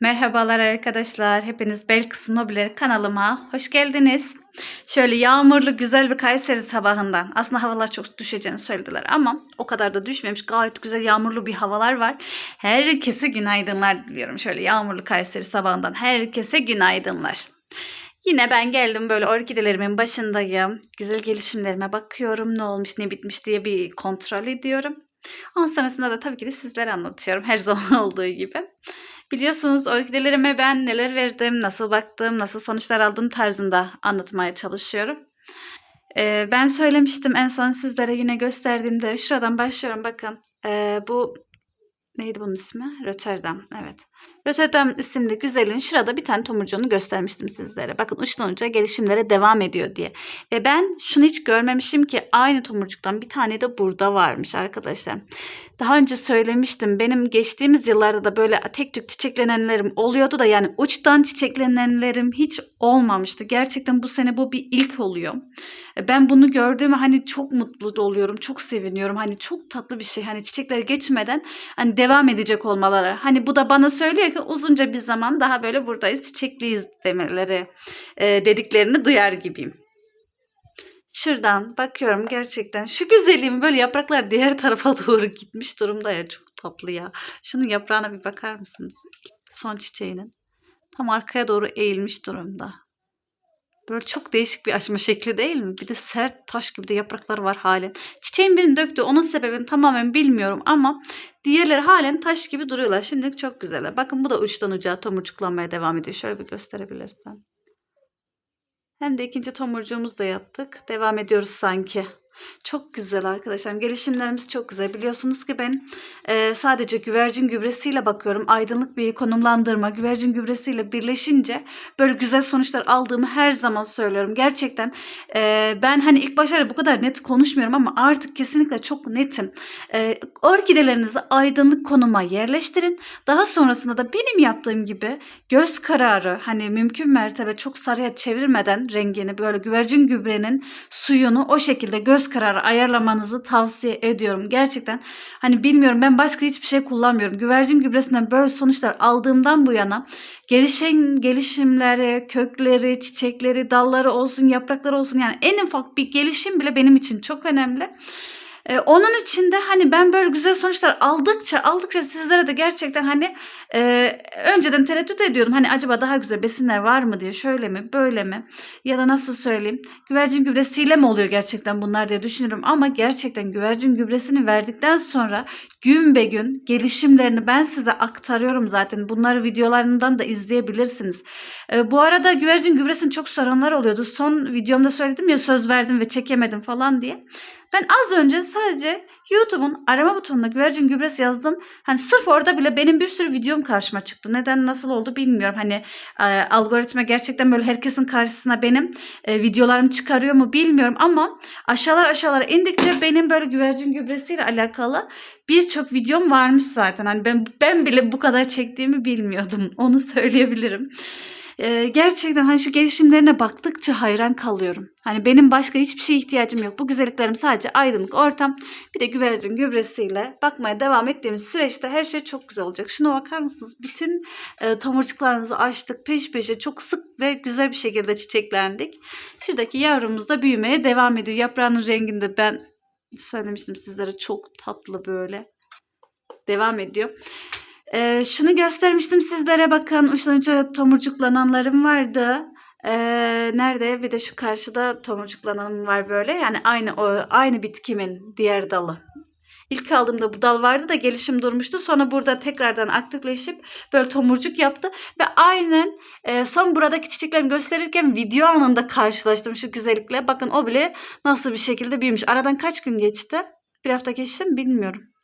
Merhabalar arkadaşlar. Hepiniz Belkıs Nobileri kanalıma hoş geldiniz. Şöyle yağmurlu güzel bir Kayseri sabahından. Aslında havalar çok düşeceğini söylediler ama o kadar da düşmemiş. Gayet güzel yağmurlu bir havalar var. Herkese günaydınlar diliyorum. Şöyle yağmurlu Kayseri sabahından herkese günaydınlar. Yine ben geldim böyle orkidelerimin başındayım. Güzel gelişimlerime bakıyorum. Ne olmuş ne bitmiş diye bir kontrol ediyorum. Ondan sonrasında da tabii ki de sizlere anlatıyorum her zaman olduğu gibi. Biliyorsunuz orkidelerime ben neler verdim, nasıl baktım, nasıl sonuçlar aldım tarzında anlatmaya çalışıyorum. Ee, ben söylemiştim en son sizlere yine gösterdiğimde şuradan başlıyorum bakın. Ee, bu neydi bunun ismi? Rotterdam. Evet. Rotterdam isimli güzelin şurada bir tane tomurcuğunu göstermiştim sizlere. Bakın uçtan uca gelişimlere devam ediyor diye. Ve ben şunu hiç görmemişim ki aynı tomurcuktan bir tane de burada varmış arkadaşlar. Daha önce söylemiştim. Benim geçtiğimiz yıllarda da böyle tek tük çiçeklenenlerim oluyordu da yani uçtan çiçeklenenlerim hiç olmamıştı. Gerçekten bu sene bu bir ilk oluyor. Ben bunu gördüğümde hani çok mutlu oluyorum. Çok seviniyorum. Hani çok tatlı bir şey. Hani çiçekler geçmeden hani devam edecek olmaları. Hani bu da bana söylüyor uzunca bir zaman daha böyle buradayız, çiçekliyiz demeleri, e, dediklerini duyar gibiyim. Şuradan bakıyorum gerçekten şu güzelliğim böyle yapraklar diğer tarafa doğru gitmiş durumda ya çok tatlı ya. Şunun yaprağına bir bakar mısınız? Son çiçeğinin. Tam arkaya doğru eğilmiş durumda. Böyle çok değişik bir açma şekli değil mi? Bir de sert taş gibi de yapraklar var halen. Çiçeğin birini döktü. Onun sebebini tamamen bilmiyorum ama diğerleri halen taş gibi duruyorlar. Şimdilik çok güzeller. Bakın bu da uçtan uca tomurcuklanmaya devam ediyor. Şöyle bir gösterebilirsen. Hem de ikinci tomurcuğumuzu da yaptık. Devam ediyoruz sanki. Çok güzel arkadaşlar. Gelişimlerimiz çok güzel. Biliyorsunuz ki ben e, sadece güvercin gübresiyle bakıyorum. Aydınlık bir konumlandırma güvercin gübresiyle birleşince böyle güzel sonuçlar aldığımı her zaman söylüyorum. Gerçekten e, ben hani ilk başlarda bu kadar net konuşmuyorum ama artık kesinlikle çok netim. E, orkidelerinizi aydınlık konuma yerleştirin. Daha sonrasında da benim yaptığım gibi göz kararı hani mümkün mertebe çok sarıya çevirmeden rengini böyle güvercin gübrenin suyunu o şekilde göz kararı ayarlamanızı tavsiye ediyorum. Gerçekten hani bilmiyorum ben başka hiçbir şey kullanmıyorum. Güvercin gübresinden böyle sonuçlar aldığımdan bu yana gelişen gelişimleri, kökleri, çiçekleri, dalları olsun, yaprakları olsun yani en ufak bir gelişim bile benim için çok önemli. Ee, onun için de hani ben böyle güzel sonuçlar aldıkça aldıkça sizlere de gerçekten hani e, önceden tereddüt ediyordum. Hani acaba daha güzel besinler var mı diye şöyle mi böyle mi ya da nasıl söyleyeyim güvercin gübresiyle mi oluyor gerçekten bunlar diye düşünüyorum. Ama gerçekten güvercin gübresini verdikten sonra gün be gün gelişimlerini ben size aktarıyorum zaten. Bunları videolarından da izleyebilirsiniz. E, bu arada güvercin gübresini çok soranlar oluyordu. Son videomda söyledim ya söz verdim ve çekemedim falan diye. Ben az önce sadece YouTube'un arama butonuna güvercin gübresi yazdım. Hani sırf orada bile benim bir sürü videom karşıma çıktı. Neden nasıl oldu bilmiyorum. Hani e, algoritma gerçekten böyle herkesin karşısına benim e, videolarımı çıkarıyor mu bilmiyorum ama aşağılar aşağılara indikçe benim böyle güvercin gübresiyle alakalı birçok videom varmış zaten. Hani ben ben bile bu kadar çektiğimi bilmiyordum. Onu söyleyebilirim. Ee, gerçekten hani şu gelişimlerine baktıkça hayran kalıyorum. Hani benim başka hiçbir şeye ihtiyacım yok. Bu güzelliklerim sadece aydınlık ortam. Bir de güvercin gübresiyle bakmaya devam ettiğimiz süreçte her şey çok güzel olacak. Şuna bakar mısınız? Bütün e, tomurcuklarımızı açtık. Peş peşe çok sık ve güzel bir şekilde çiçeklendik. Şuradaki yavrumuz da büyümeye devam ediyor. Yaprağının renginde ben söylemiştim sizlere çok tatlı böyle. Devam ediyor. Ee, şunu göstermiştim sizlere bakın uçlarınca tomurcuklananlarım vardı. Ee, nerede? Bir de şu karşıda tomurcuklananım var böyle. Yani aynı o aynı bitkimin diğer dalı. İlk aldığımda bu dal vardı da gelişim durmuştu. Sonra burada tekrardan aktifleşip böyle tomurcuk yaptı. Ve aynen e, son buradaki çiçeklerimi gösterirken video anında karşılaştım şu güzellikle. Bakın o bile nasıl bir şekilde büyümüş. Aradan kaç gün geçti? Bir hafta geçti mi bilmiyorum.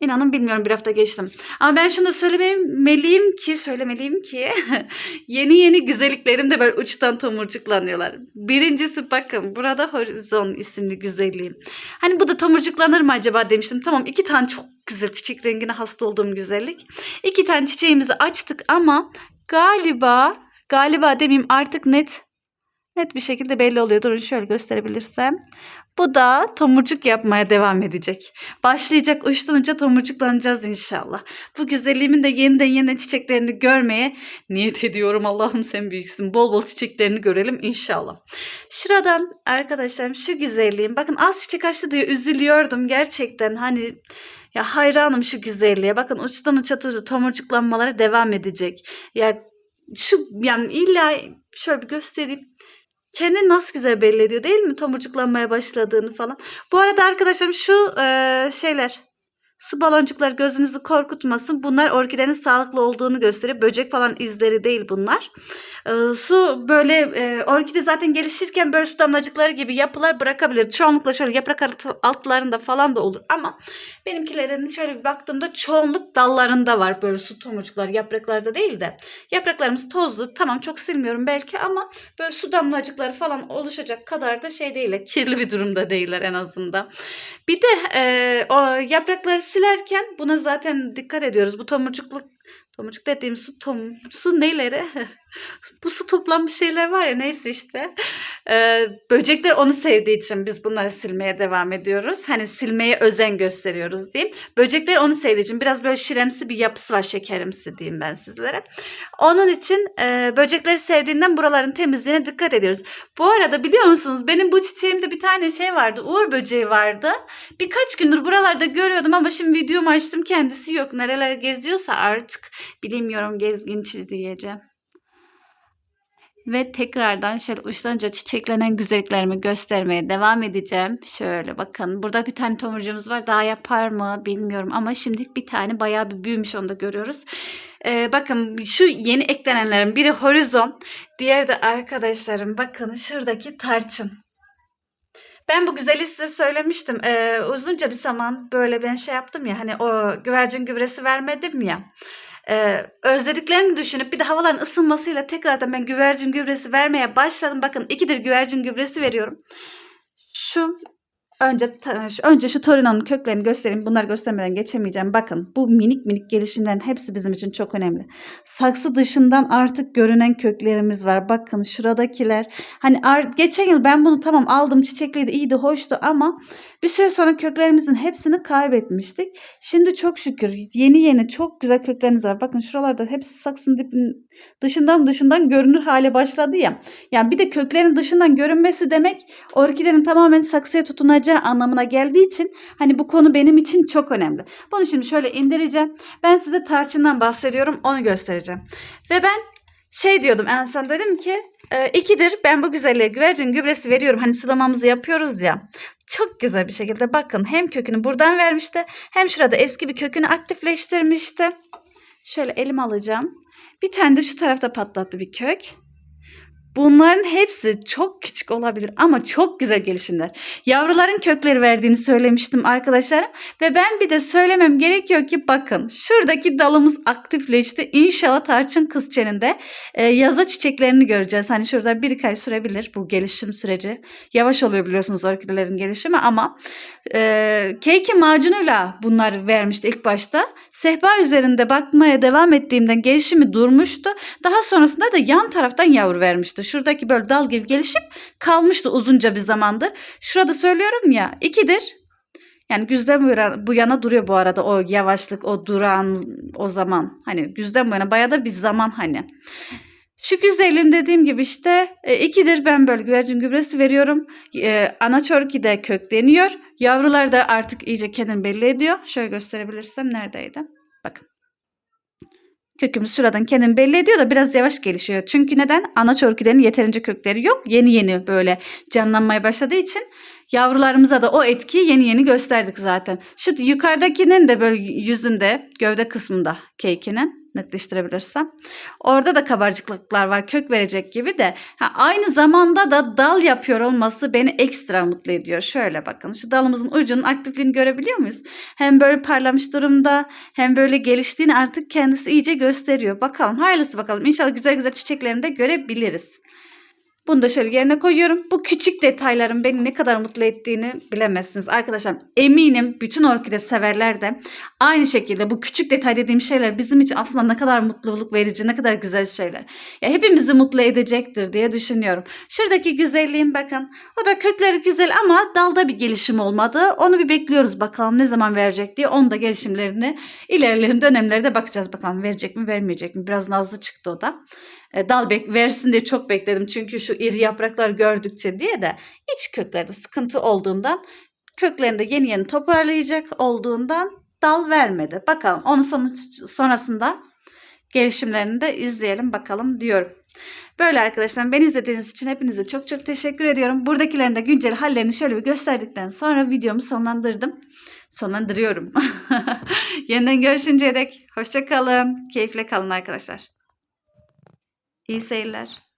İnanın bilmiyorum bir hafta geçtim. Ama ben şunu söylemeliyim ki, söylemeliyim ki yeni yeni güzelliklerim de böyle uçtan tomurcuklanıyorlar. Birincisi bakın burada Horizon isimli güzelliğim. Hani bu da tomurcuklanır mı acaba demiştim. Tamam iki tane çok güzel çiçek rengine hasta olduğum güzellik. İki tane çiçeğimizi açtık ama galiba galiba demeyeyim artık net net bir şekilde belli oluyor. Durun şöyle gösterebilirsem. Bu da tomurcuk yapmaya devam edecek. Başlayacak uçtuğunca tomurcuklanacağız inşallah. Bu güzelliğimin de yeniden yeniden çiçeklerini görmeye niyet ediyorum. Allah'ım sen büyüksün. Bol bol çiçeklerini görelim inşallah. Şuradan arkadaşlarım şu güzelliğim. Bakın az çiçek açtı diye üzülüyordum gerçekten. Hani ya hayranım şu güzelliğe. Bakın uçtan uça to- tomurcuklanmaları devam edecek. Ya şu yani illa şöyle bir göstereyim. Kendini nasıl güzel belli ediyor değil mi? Tomurcuklanmaya başladığını falan. Bu arada arkadaşlarım şu eee, şeyler su baloncuklar gözünüzü korkutmasın. Bunlar orkidenin sağlıklı olduğunu gösteriyor. Böcek falan izleri değil bunlar. Eee, su böyle eee, orkide zaten gelişirken böyle su damlacıkları gibi yapılar bırakabilir. Çoğunlukla şöyle yaprak altlarında falan da olur ama benimkilerin şöyle bir baktığımda çoğunluk dallarında var böyle su tomurcuklar yapraklarda değil de. Yapraklarımız tozlu. Tamam çok silmiyorum belki ama böyle su damlacıkları falan oluşacak kadar da şey değiller. Kirli bir durumda değiller en azından. Bir de e, o yaprakları silerken buna zaten dikkat ediyoruz. Bu tomurcukluk tomurcuk dediğim su tom su neleri? Bu su toplanmış şeyler var ya neyse işte. E, böcekler onu sevdiği için biz bunları silmeye devam ediyoruz. Hani silmeye özen gösteriyoruz diyeyim. Böcekler onu sevdiği için biraz böyle şiremsi bir yapısı var şekerimsi diyeyim ben sizlere. Onun için e, böcekleri sevdiğinden buraların temizliğine dikkat ediyoruz. Bu arada biliyor musunuz benim bu çiçeğimde bir tane şey vardı. Uğur böceği vardı. Birkaç gündür buralarda görüyordum ama şimdi videomu açtım kendisi yok. Nereler geziyorsa artık bilmiyorum gezginçi diyeceğim. Ve tekrardan şöyle uçlarınca çiçeklenen güzelliklerimi göstermeye devam edeceğim. Şöyle bakın. Burada bir tane tomurcuğumuz var. Daha yapar mı bilmiyorum ama şimdilik bir tane bayağı bir büyümüş onu da görüyoruz. Ee, bakın şu yeni eklenenlerin biri horizon. Diğeri de arkadaşlarım bakın şuradaki tarçın. Ben bu güzeli size söylemiştim. Ee, uzunca bir zaman böyle ben şey yaptım ya hani o güvercin gübresi vermedim ya. Ee, özlediklerini düşünüp bir de havaların ısınmasıyla tekrardan ben güvercin gübresi vermeye başladım. Bakın ikidir güvercin gübresi veriyorum. Şu önce önce şu Torino'nun köklerini göstereyim. Bunları göstermeden geçemeyeceğim. Bakın bu minik minik gelişimlerin hepsi bizim için çok önemli. Saksı dışından artık görünen köklerimiz var. Bakın şuradakiler. Hani geçen yıl ben bunu tamam aldım çiçekliydi iyiydi hoştu ama bir süre sonra köklerimizin hepsini kaybetmiştik. Şimdi çok şükür yeni yeni çok güzel köklerimiz var. Bakın şuralarda hepsi saksının dibin dışından dışından görünür hale başladı ya. Yani bir de köklerin dışından görünmesi demek orkidenin tamamen saksıya tutunacağı anlamına geldiği için hani bu konu benim için çok önemli. Bunu şimdi şöyle indireceğim. Ben size tarçından bahsediyorum onu göstereceğim. Ve ben şey diyordum en son dedim ki e, ikidir ben bu güzelliğe güvercin gübresi veriyorum. Hani sulamamızı yapıyoruz ya. Çok güzel bir şekilde bakın hem kökünü buradan vermişti hem şurada eski bir kökünü aktifleştirmişti. Şöyle elim alacağım. Bir tane de şu tarafta patlattı bir kök. Bunların hepsi çok küçük olabilir ama çok güzel gelişimler. Yavruların kökleri verdiğini söylemiştim arkadaşlarım. Ve ben bir de söylemem gerekiyor ki bakın şuradaki dalımız aktifleşti. İnşallah tarçın kızçeninde e, yaza çiçeklerini göreceğiz. Hani şurada bir iki ay sürebilir bu gelişim süreci. Yavaş oluyor biliyorsunuz orkidelerin gelişimi ama e, keki macunuyla bunlar vermişti ilk başta. Sehpa üzerinde bakmaya devam ettiğimden gelişimi durmuştu. Daha sonrasında da yan taraftan yavru vermişti. Şuradaki böyle dal gibi gelişip kalmıştı uzunca bir zamandır. Şurada söylüyorum ya ikidir. Yani güzden bu yana duruyor bu arada o yavaşlık, o duran o zaman. Hani güzden bu yana bayağı da bir zaman hani. Şu güzelim dediğim gibi işte e, ikidir ben böyle güvercin gübresi veriyorum. E, anaç orkide kökleniyor. Yavrular da artık iyice kendini belli ediyor. Şöyle gösterebilirsem neredeydi? Bakın. Kökümüz şuradan kendini belli ediyor da biraz yavaş gelişiyor. Çünkü neden? Anaç orkidenin yeterince kökleri yok. Yeni yeni böyle canlanmaya başladığı için yavrularımıza da o etkiyi yeni yeni gösterdik zaten. Şu yukarıdakinin de böyle yüzünde, gövde kısmında cake'inin netleştirebilirsem. Orada da kabarcıklıklar var kök verecek gibi de ha, aynı zamanda da dal yapıyor olması beni ekstra mutlu ediyor. Şöyle bakın şu dalımızın ucunun aktifliğini görebiliyor muyuz? Hem böyle parlamış durumda hem böyle geliştiğini artık kendisi iyice gösteriyor. Bakalım hayırlısı bakalım İnşallah güzel güzel çiçeklerini de görebiliriz. Bunu da şöyle yerine koyuyorum. Bu küçük detayların beni ne kadar mutlu ettiğini bilemezsiniz. Arkadaşlar eminim bütün orkide severler de aynı şekilde bu küçük detay dediğim şeyler bizim için aslında ne kadar mutluluk verici, ne kadar güzel şeyler. Ya hepimizi mutlu edecektir diye düşünüyorum. Şuradaki güzelliğin bakın. O da kökleri güzel ama dalda bir gelişim olmadı. Onu bir bekliyoruz bakalım ne zaman verecek diye. Onun da gelişimlerini ilerleyen dönemlerde bakacağız bakalım verecek mi vermeyecek mi. Biraz nazlı çıktı o da. E, dal bek versin diye çok bekledim. Çünkü şu iri yapraklar gördükçe diye de iç köklerde sıkıntı olduğundan köklerinde yeni yeni toparlayacak olduğundan dal vermedi. Bakalım onun sonuç, sonrasında gelişimlerini de izleyelim bakalım diyorum. Böyle arkadaşlar beni izlediğiniz için hepinize çok çok teşekkür ediyorum. Buradakilerin de güncel hallerini şöyle bir gösterdikten sonra videomu sonlandırdım. Sonlandırıyorum. Yeniden görüşünceye dek hoşça kalın. Keyifle kalın arkadaşlar. İyi seyirler.